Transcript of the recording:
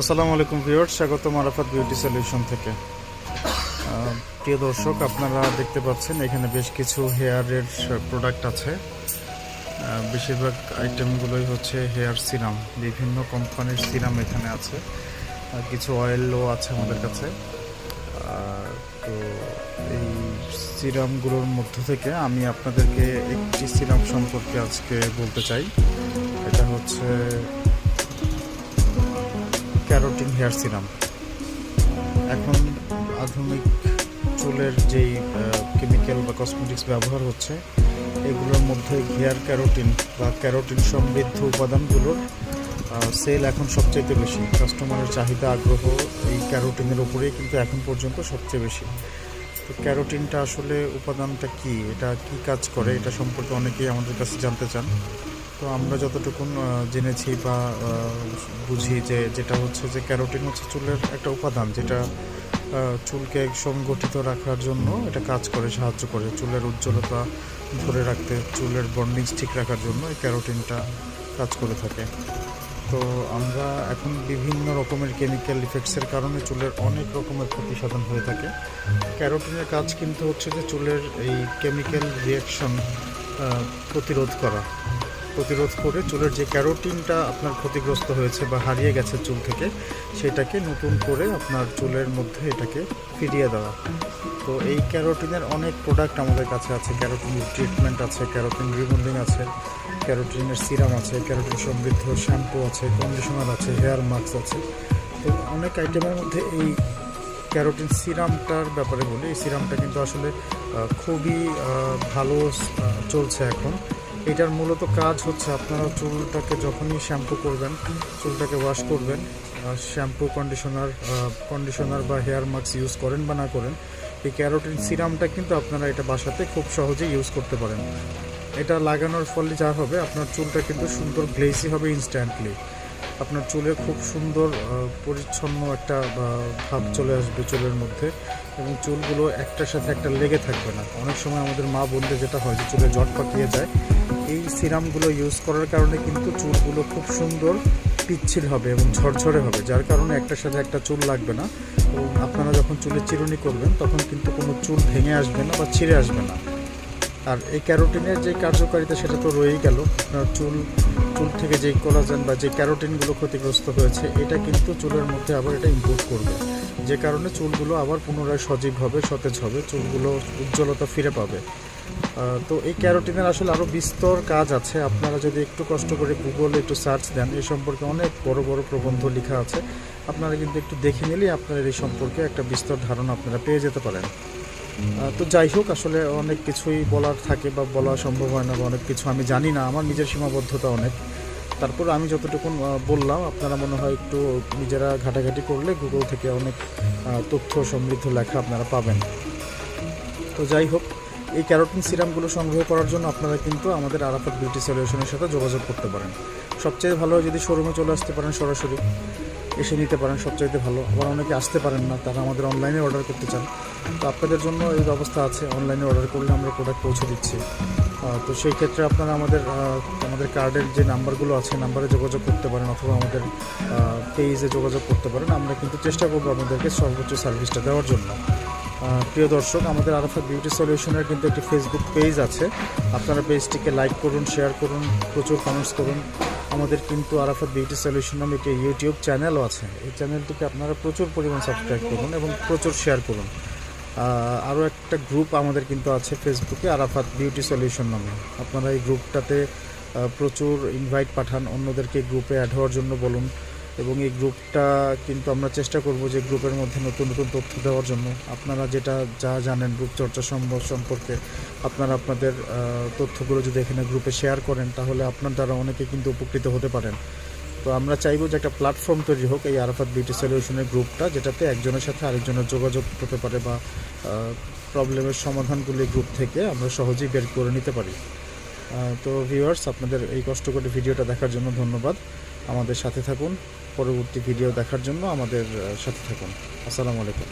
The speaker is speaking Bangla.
আসসালামু আলাইকুম ভিউয়ার্স স্বাগত মারাফাত বিউটি সলিউশন থেকে। প্রিয় দর্শক, আপনারা দেখতে পাচ্ছেন, এখানে বেশ কিছু হেয়ারের প্রোডাক্ট আছে। বেশিরভাগ আইটেমগুলোই হচ্ছে হেয়ার সিরাম বিভিন্ন কোম্পানির সিরাম এখানে আছে। কিছু অয়েলও আছে আমাদের কাছে। তো এই সিরামগুলোর মধ্য থেকে আমি আপনাদেরকে একটি সিরাম সম্পর্কে আজকে বলতে চাই। এটা হচ্ছে ক্যারোটিন হেয়ার সিরাম। এখন আধুনিক চুলের যেই কেমিক্যাল বা কসমেটিক্স ব্যবহার হচ্ছে, এগুলোর মধ্যে হেয়ার ক্যারোটিন বা ক্যারোটিন সমৃদ্ধ উপাদানগুলোর সেল এখন সবচাইতে বেশি। কাস্টমারের চাহিদা, আগ্রহ এই ক্যারোটিনের উপরেই কিন্তু এখন পর্যন্ত সবচেয়ে বেশি। তো ক্যারোটিনটা আসলে উপাদানটা কি? এটা কি কাজ করে? এটা সম্পর্কে অনেকেই আমাদের কাছে জানতে চান। তো আমরা যতটুকুন জেনেছি বা বুঝি যে যেটা হচ্ছে যে ক্যারোটিন হচ্ছে চুলের একটা উপাদান যেটা চুলকে সংগঠিত রাখার জন্য এটা কাজ করে, সাহায্য করে। চুলের উজ্জ্বলতা ধরে রাখতে, চুলের বন্ডিংস ঠিক রাখার জন্য এই ক্যারোটিনটা কাজ করে থাকে। তো আমরা এখন বিভিন্ন রকমের কেমিক্যাল ইফেক্টসের কারণে চুলের অনেক রকমের ক্ষতি সাধন হয়ে থাকে। ক্যারোটিনের কাজ কিন্তু হচ্ছে যে চুলের এই কেমিক্যাল রিয়াকশন প্রতিরোধ করা। প্রতিরোধ করে চুলের যে ক্যারোটিনটা আপনার ক্ষতিগ্রস্ত হয়েছে বা হারিয়ে গেছে চুল থেকে, সেটাকে নতুন করে আপনার চুলের মধ্যে এটাকে ফিরিয়ে দেওয়া। তো এই ক্যারোটিনের অনেক প্রোডাক্ট আমাদের কাছে আছে। ক্যারোটিন ট্রিটমেন্ট আছে, ক্যারোটিন রিবন্ডিং আছে, ক্যারোটিনের সিরাম আছে, ক্যারোটিন সমৃদ্ধ শ্যাম্পু আছে কন্ডিশনার আছে হেয়ার মাস্ক আছে। তো অনেক আইটেমের মধ্যে এই ক্যারোটিন সিরামটার ব্যাপারে বলি। এই সিরামটা কিন্তু আসলে খুবই ভালো চলছে এখন। এটার মূলত কাজ হচ্ছে আপনারা চুলটাকে যখনই শ্যাম্পু করবেন, চুলটাকে ওয়াশ করবেন শ্যাম্পু কন্ডিশনার কন্ডিশনার বা হেয়ার মাস্ক ইউজ করেন বা না করেন, এই ক্যারোটিন সিরামটা কিন্তু আপনারা এটা বাসাতে খুব সহজে ইউজ করতে পারেন। এটা লাগানোর ফলে যা হবে, আপনার চুলটা কিন্তু সুন্দর গ্লেসি হবে ইনস্ট্যান্টলি আপনার চুলে খুব সুন্দর পরিচ্ছন্ন একটা ভাব চলে আসবে চুলের মধ্যে এবং চুলগুলো একটার সাথে একটা লেগে থাকবে না। অনেক সময় আমাদের মা বলতে যেটা হয় যে চুলে জট পাকিয়ে যায় এই সিরামগুলো ইউজ করার কারণে কিন্তু চুলগুলো খুব সুন্দর পিচ্ছিল হবে এবং ঝরঝরে হবে যার কারণে একটার সাথে একটা চুল লাগবে না। এবং আপনারা যখন চুলে চিরুনি করবেন তখন কিন্তু কোনো চুল ভেঙে আসবে না বা ছিঁড়ে আসবে না। আর এই ক্যারোটিনের যে কার্যকারিতা সেটা তো রয়েই গেল। আপনার চুল চুল থেকে যে কোলাজেন বা যে ক্যারোটিনগুলো ক্ষতিগ্রস্ত হয়েছে, এটা কিন্তু চুলের মধ্যে আবার এটা ইম্প্রুভ করবে। যে কারণে চুলগুলো আবার পুনরায় সজীব হবে, সতেজ হবে, চুলগুলো উজ্জ্বলতা ফিরে পাবে। তো এই ক্যারোটিনের আসলে আরও বিস্তর কাজ আছে। আপনারা যদি একটু কষ্ট করে গুগলে একটু সার্চ দেন এই সম্পর্কে অনেক বড় বড় প্রবন্ধ লেখা আছে। আপনারা কিন্তু একটু দেখে নিলেই আপনারা এই সম্পর্কে একটা বিস্তর ধারণা আপনারা পেয়ে যেতে পারেন। তো যাই হোক, আসলে অনেক কিছুই বলার থাকে বা বলা সম্ভব হয় না বা অনেক কিছু আমি জানি না। আমার নিজের সীমাবদ্ধতা অনেক। তারপর আমি যতটুকু বললাম, আপনারা মনে হয় একটু নিজেরা ঘাটাঘাটি করলে গুগল থেকে অনেক তথ্য সমৃদ্ধ লেখা আপনারা পাবেন। তো যাই হোক, এই ক্যারোটিন সিরামগুলো সংগ্রহ করার জন্য আপনারা কিন্তু আমাদের আরাফাত বিউটি সলিউশনের সাথে যোগাযোগ করতে পারেন। সবচেয়ে ভালো যদি শোরুমে চলে আসতে পারেন সরাসরি। এসে নিতে পারেন, সবচাইতে ভালো। আবার অনেকে আসতে পারেন না, তারা আমাদের অনলাইনে অর্ডার করতে চান। তো আপনাদের জন্য এই ব্যবস্থা আছে অনলাইনে অর্ডার করলে আমরা প্রোডাক্ট পৌঁছে দিচ্ছি। তো সেই ক্ষেত্রে আপনারা আমাদের আমাদের কার্ডের যে নাম্বারগুলো আছে নাম্বারে যোগাযোগ করতে পারেন অথবা আমাদের পেজে যোগাযোগ করতে পারেন। আমরা কিন্তু চেষ্টা করব আপনাদেরকে সর্বোচ্চ সার্ভিসটা দেওয়ার জন্য। প্রিয় দর্শক, আমাদের আরাফাত বিউটি সলিউশনের কিন্তু একটি ফেসবুক পেজ আছে। আপনারা পেজটিকে লাইক করুন শেয়ার করুন, প্রচুর কমেন্টস করুন। আমাদের কিন্তু আরাফাত বিউটি সলিউশন নামে একটি ইউটিউব চ্যানেলও আছে। এই চ্যানেলটিকে আপনারা প্রচুর পরিমাণ সাবস্ক্রাইব করুন এবং প্রচুর শেয়ার করুন। আরও একটা গ্রুপ আমাদের কিন্তু আছে ফেসবুকে আরাফাত বিউটি সলিউশন নামে। আপনারা এই গ্রুপটাতে প্রচুর ইনভাইট পাঠান, অন্যদেরকে গ্রুপে অ্যাড হওয়ার জন্য বলুন। এবং এই গ্রুপটা কিন্তু আমরা চেষ্টা করব যে গ্রুপের মধ্যে নতুন নতুন তথ্য দেওয়ার জন্য। আপনারা যেটা যা জানেন গ্রুপ চর্চা সম্ভব সম্পর্কে, আপনারা আপনাদের তথ্যগুলো যদি এখানে গ্রুপে শেয়ার করেন, তাহলে আপনার দ্বারা অনেকে কিন্তু উপকৃত হতে পারেন। তো আমরা চাইব যে একটা প্ল্যাটফর্ম তৈরি হোক, এই আরাফাত বিউটি সলিউশনের গ্রুপটা, যেটাতে একজনের সাথে আরেকজনের যোগাযোগ হতে পারে বা প্রবলেমের সমাধানগুলি গ্রুপ থেকে আমরা সহজেই বের করে নিতে পারি। তো ভিউয়ার্স আপনাদের এই কষ্ট করে ভিডিওটা দেখার জন্য ধন্যবাদ। আমাদের সাথে থাকুন। পরবর্তী ভিডিও দেখার জন্য আমাদের সাথে থাকুন। আসসালামু আলাইকুম।